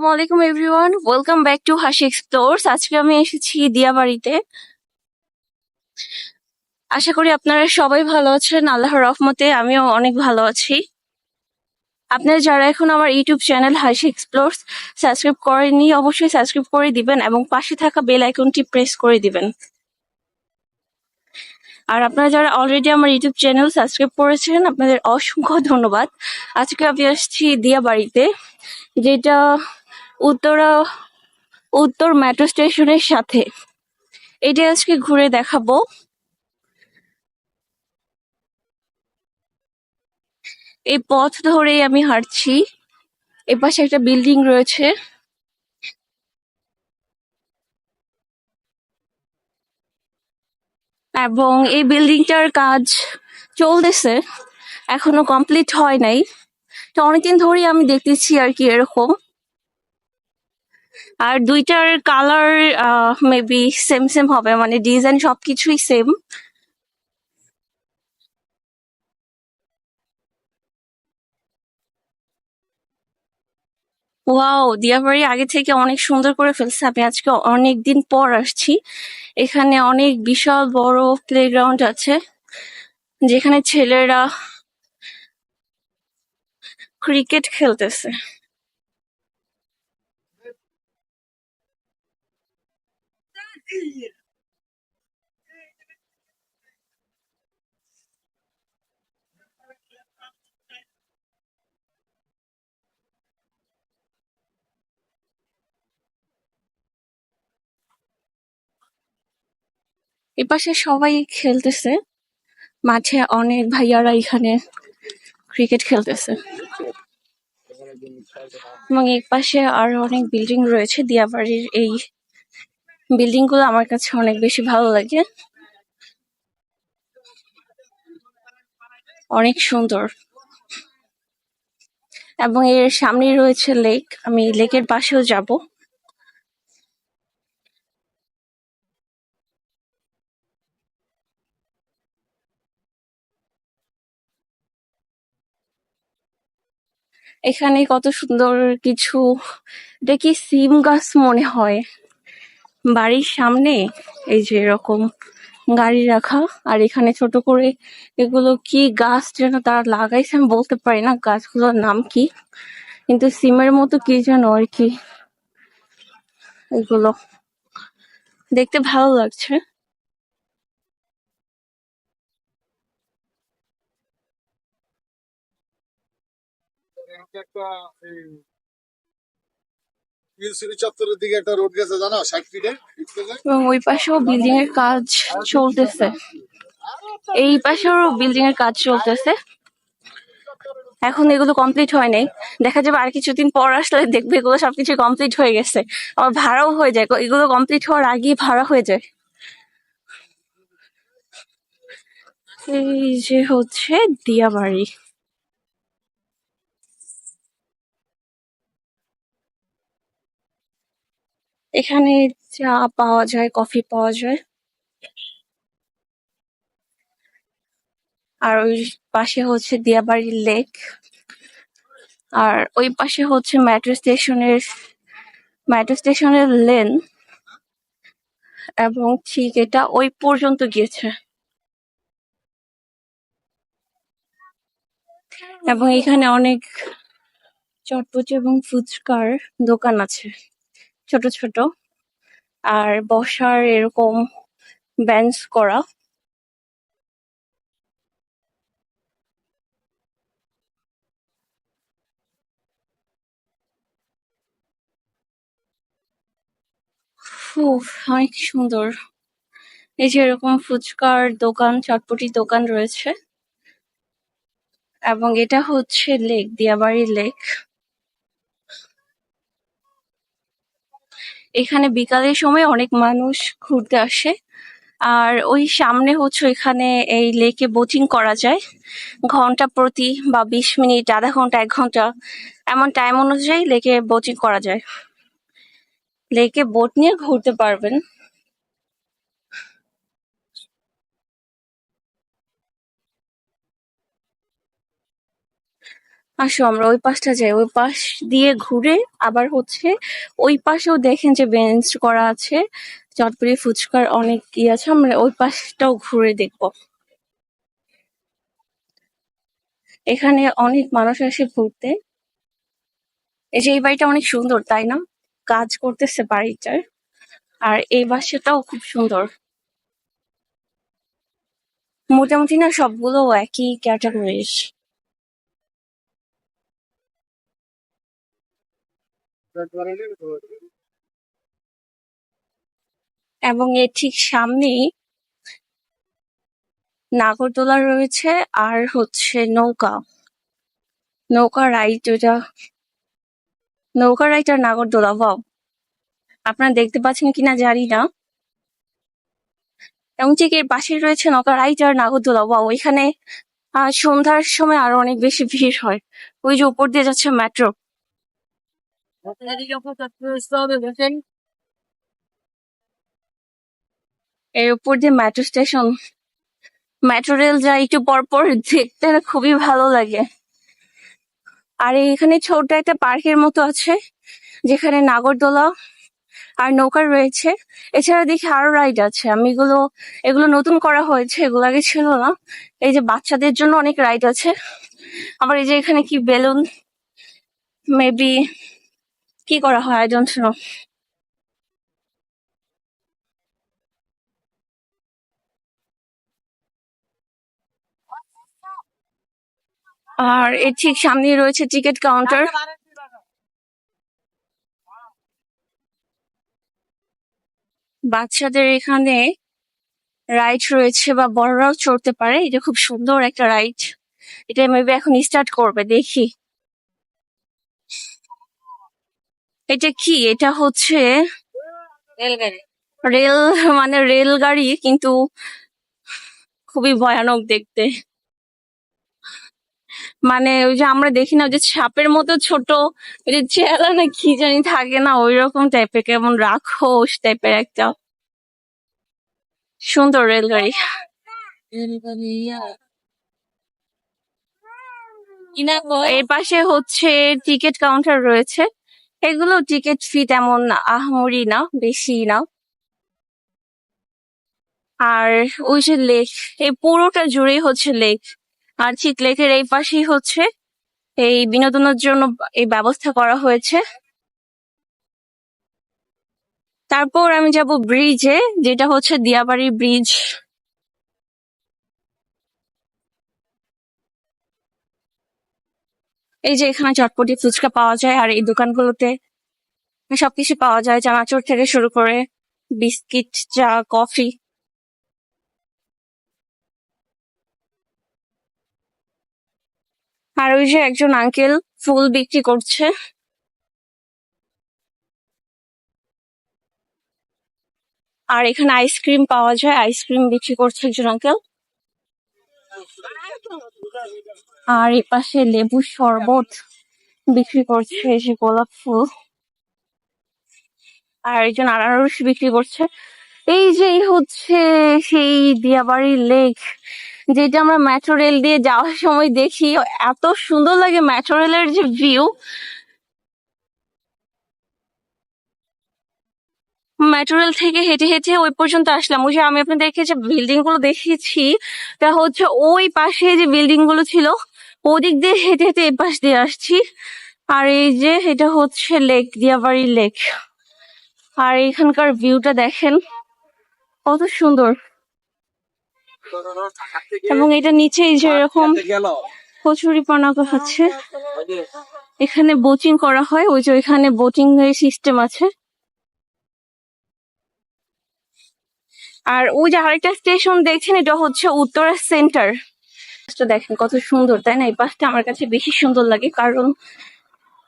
আসসালামু আলাইকুম everyone welcome back to Hasi explores আজকে আমি এসেছি দিয়াবাড়িতে। আশা করি আপনারা সবাই ভালো আছেন, আল্লাহর রহমতে আমিও অনেক ভালো আছি। আপনারা যারা এখন আমার YouTube channel Hasi explores subscribe করেননি, অবশ্যই সাবস্ক্রাইব করে দিবেন এবং পাশে থাকা বেল আইকনটি প্রেস করে দিবেন। আর আপনারা যারা অলরেডি আমার ইউটিউব চ্যানেল সাবস্ক্রাইব করেছেন, আপনাদের অসংখ্য ধন্যবাদ। আজকে আমি আসছি দিয়াবাড়িতে, যেটা উত্তরা, উত্তর মেট্রো স্টেশনের সাথে। এটা আজকে ঘুরে দেখাবো। এই পথ ধরেই আমি হাঁটছি। এপাশে একটা বিল্ডিং রয়েছে। এবং এই বিল্ডিংটার কাজ চলতেছে। এখনও কমপ্লিট হয় নাই। তো অনেকদিন ধরেই আমি দেখতেছি আর কি এরকম। আর দুইটার কালার মেবি সেম সেম হবে। মানে ডিজাইন সবকিছুই সেম ওয়াও দিয়াবাড়ি আগে থেকে অনেক সুন্দর করে ফেলছে। আমি আজকে অনেক দিন পর আসছি। এখানে অনেক বিশাল বড় প্লেগ্রাউন্ড আছে, যেখানে ছেলেরা ক্রিকেট খেলতেছে। এপাশে সবাই খেলতেছে। মাঠে অনেক ভাইয়ারা এখানে ক্রিকেট খেলতেছে। এবং এই পাশে আরও অনেক বিল্ডিং রয়েছে, দিয়াবাড়ির এই বিল্ডিংগুলো আমার কাছে অনেক বেশি ভালো লাগে। অনেক সুন্দর। এবং এর সামনে রয়েছে লেক। আমি লেকের পাশেও যাব। এখানে কত সুন্দর কিছু দেখি সিম গাছ মনে হয়। বাড়ির সামনে এই যে এরকম গাড়ি রাখা, আর এখানে ছোট করে এগুলো কি গাছ যেন তারা লাগাইছে আমি বলতে পারি না গাছগুলোর নাম কি, কিন্তু সিমের মতো কি যেন আর কি এগুলো। দেখতে ভালো লাগছে। একটা এবং ওই পাশেও বিল্ডিং এর কাজ চলতেছে। এই পাশেও বিল্ডিং এর কাজ চলতেছে। এখন এগুলো কমপ্লিট হয় নাই। দেখা যাবে আর কিছুদিন পর আসলে দেখবে এগুলো সবকিছু কমপ্লিট হয়ে গেছে। আবার ভাড়াও হয়ে যায়। এগুলো কমপ্লিট হওয়ার আগেই ভাড়া হয়ে যায়। এই যে হচ্ছে দিয়াবাড়ি। এখানে চা পাওয়া যায়, কফি পাওয়া যায়। আর ওই পাশে হচ্ছে দিয়াবাড়ির লেক। আর ওই পাশে হচ্ছে মেট্রো স্টেশনের মেট্রো স্টেশনের লেন। এবং ঠিক এটা ওই পর্যন্ত গিয়েছে। এবং এখানে অনেক চটপটি এবং ফুচকার দোকান আছে। ছোট ছোট। আর বসার এরকম বেঞ্চ করা। অনেক সুন্দর। এই যে এরকম ফুচকার দোকান চটপটির দোকান রয়েছে। এবং এটা হচ্ছে লেক, দিয়াবাড়ি লেক। এখানে বিকালের সময় অনেক মানুষ ঘুরতে আসে। আর ওই সামনে হচ্ছে এখানে এই লেকে বোটিং করা যায়। ঘণ্টা প্রতি বা বিশ মিনিট, আধা ঘণ্টা, এক ঘণ্টা, এমন টাইম অনুযায়ী লেকে বোটিং করা যায়। লেকে বোট নিয়ে ঘুরতে পারবেন। আসো আমরা ওই পাশটা যাই, ওই পাশ দিয়ে ঘুরে আবার হচ্ছে ওই পাশেও দেখেন যে বেঞ্চ করা আছে, চটপটি, ফুচকার অনেক ই আছে, আমরা ওই পাশটাও ঘুরে দেখব। এখানে অনেক মানুষ আসে ঘুরতে। এই যে এই বাড়িটা অনেক সুন্দর, তাই না? কাজ করতেছে বাড়িটার। আর এই বাসাটাও খুব সুন্দর। মোটামুটি না সবগুলো একই ক্যাটাগরির এবং এর ঠিক সামনেই নাগরদোলা রয়েছে আর হচ্ছে নৌকা। নৌকা রাইড ওটা নৌকা রাইড আর নাগরদোলা বাও আপনারা দেখতে পাচ্ছেন কিনা জানি না। এবং ঠিক এর পাশে রয়েছে নৌকা রাইড আর নাগরদোলা বাও আহ, সন্ধ্যার সময় আরও অনেক বেশি ভিড় হয়। ওই যে উপর দিয়ে যাচ্ছে মেট্রো এর উপর দিয়ে মেট্রো স্টেশন মেট্রো রেল যায় একটু পর পর দেখতে খুবই ভালো লাগে। আর এখানে ছোট একটা পার্কের মতো আছে, যেখানে নাগরদোলা আর নৌকা রয়েছে। এছাড়া দেখি আরও রাইড আছে। আমি এগুলো এগুলো নতুন করা হয়েছে, এগুলো আগে ছিল না। এই যে বাচ্চাদের জন্য অনেক রাইড আছে। আবার এই যে এখানে কি বেলুন মেবি কি করা হয় আই ডোন্ট নো আর এর ঠিক সামনেই রয়েছে টিকিট কাউন্টার বাচ্চাদের এখানে রাইড রয়েছে বা বড়রাও চড়তে পারে। এটা খুব সুন্দর একটা রাইড এটা মেবি এখন স্টার্ট করবে, দেখি। এটা কি? এটা হচ্ছে রেলগাড়ি। রেল মানে রেলগাড়ি কিন্তু খুবই ভয়ানক দেখতে। মানে ওই যে আমরা দেখি না ওই যে সাপের মতো ছোট ওই যে চেহারা না কি জানি থাকে না ওই রকম টাইপের কেমন রাক্ষস টাইপের একটা সুন্দর রেলগাড়ি। এর পাশে হচ্ছে টিকিট কাউন্টার রয়েছে। এগুলো টিকিট ফি তেমন আহামরি না, বেশি না। আর ওই যে লেক এই পুরোটা জুড়েই হচ্ছে লেক আর ঠিক লেকের এই পাশেই হচ্ছে এই বিনোদনের জন্য এই ব্যবস্থা করা হয়েছে। তারপর আমি যাব ব্রিজে যেটা হচ্ছে দিয়াবাড়ি ব্রিজ এই যে এখানে চটপটি ফুচকা পাওয়া যায় আর এই দোকানগুলোতে সবকিছু পাওয়া যায়, চানাচুর থেকে শুরু করে বিস্কিট, চা, কফি। আর ওই যে একজন আঙ্কেল ফুল বিক্রি করছে। আর এখানে আইসক্রিম পাওয়া যায় আইসক্রিম বিক্রি করছে একজন আঙ্কেল আর এই পাশে লেবুর শরবত বিক্রি করছে যে গোলাপ ফুল। আর একজন আনারস বিক্রি করছে। এই যে হচ্ছে সেই দিয়াবাড়ির লেক, যেটা আমরা মেট্রো রেল দিয়ে যাওয়ার সময় দেখি। এত সুন্দর লাগে মেট্রো রেলের যে ভিউ মেট্রো রেল থেকে হেঁটে হেঁটে ওই পর্যন্ত আসলাম। ওই যে আমি আপনাদেরকে যে বিল্ডিংগুলো দেখিয়েছি, তা হচ্ছে ওই পাশে যে বিল্ডিংগুলো ছিল, ওদিক দিয়ে হেঁটে হেঁটে এই পাশ দিয়ে আসছি। আর এই যে এটা হচ্ছে লেক দিয়াবাড়ি লেক আর এখানকার ভিউটা দেখেন, কত সুন্দর। এবং এটা নিচে এই যে এরকম কচুরি পানা হচ্ছে। এখানে বোটিং করা হয়, ওই যে ওইখানে বোটিং এর সিস্টেম আছে। আর ওই যে আরেকটা স্টেশন দেখছেন, এটা হচ্ছে উত্তরা সেন্টার দেখেন কত সুন্দর, তাই না? এই পাশটা আমার কাছে বেশি সুন্দর লাগে, কারণ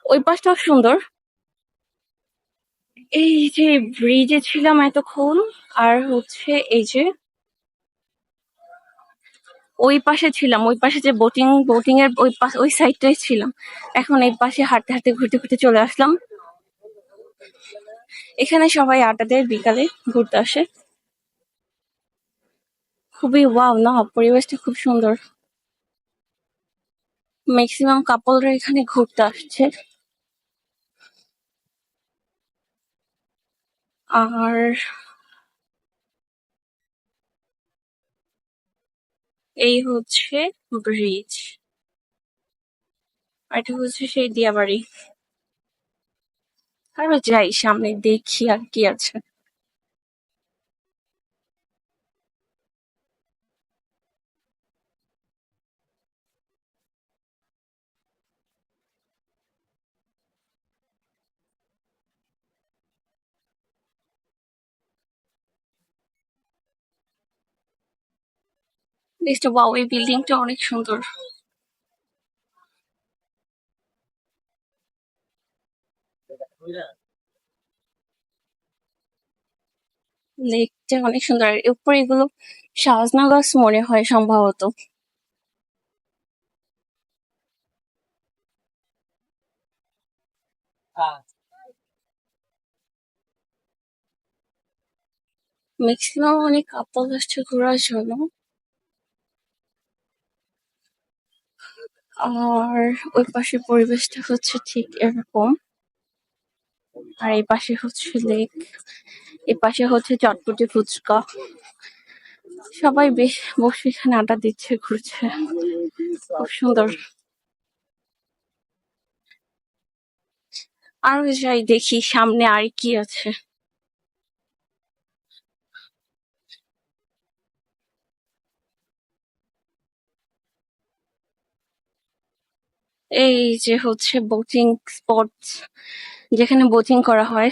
ওই পাশটাও সুন্দর। এই যে ব্রিজে ছিলাম এতক্ষণ, আর হচ্ছে এই যে ওই পাশে ছিলাম, ওই পাশে যে বোটিং বোটিং এর ওই পাশে, ওই সাইডটাই ছিলাম। এখন এই পাশে হাঁটতে হাঁটতে, ঘুরতে ঘুরতে চলে আসলাম। এখানে সবাই আড্ডা দেয়, বিকালে ঘুরতে আসে। খুবই ওয়াও না? পরিবেশটা খুব সুন্দর। ম্যাক্সিমাম কাপলরা এখানে ঘুরতে আসছে। আর এই হচ্ছে ব্রিজ আর এটা হচ্ছে সেই দিয়াবাড়ি। আরও যাই, সামনে দেখি আর কি আছে। দেখতে বাউ এই বিল্ডিংটা অনেক সুন্দর। লেকটা অনেক সুন্দর। আর উপরে এগুলো সাজনা গাছ মনে হয় সম্ভবত। ম্যাক্সিমাম অনেক কাপল আসছে ঘোরার জন্য। আর ওই পাশের পরিবেশটা হচ্ছে ঠিক এরকম। আর এই পাশে হচ্ছে লেক, এই পাশে হচ্ছে চটপটি ফুচকা। সবাই বেশ বসে এখানে আড্ডা দিচ্ছে, ঘুরছে। খুব সুন্দর। আরও যাই দেখি, সামনে আর কি আছে? এই যে হচ্ছে বোটিং স্পট যেখানে বোটিং করা হয়।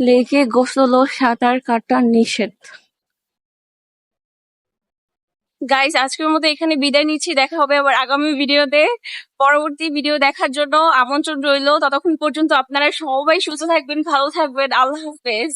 লেকে গোসল ও সাঁতার কাটা নিষেধ। গাইস আজকের মতো এখানে বিদায় নিচ্ছি। দেখা হবে আবার আগামী ভিডিওতে। পরবর্তী ভিডিও দেখার জন্য আমন্ত্রণ রইল। ততক্ষণ পর্যন্ত আপনারা সবাই সুস্থ থাকবেন, ভালো থাকবেন। আল্লাহ হাফেজ।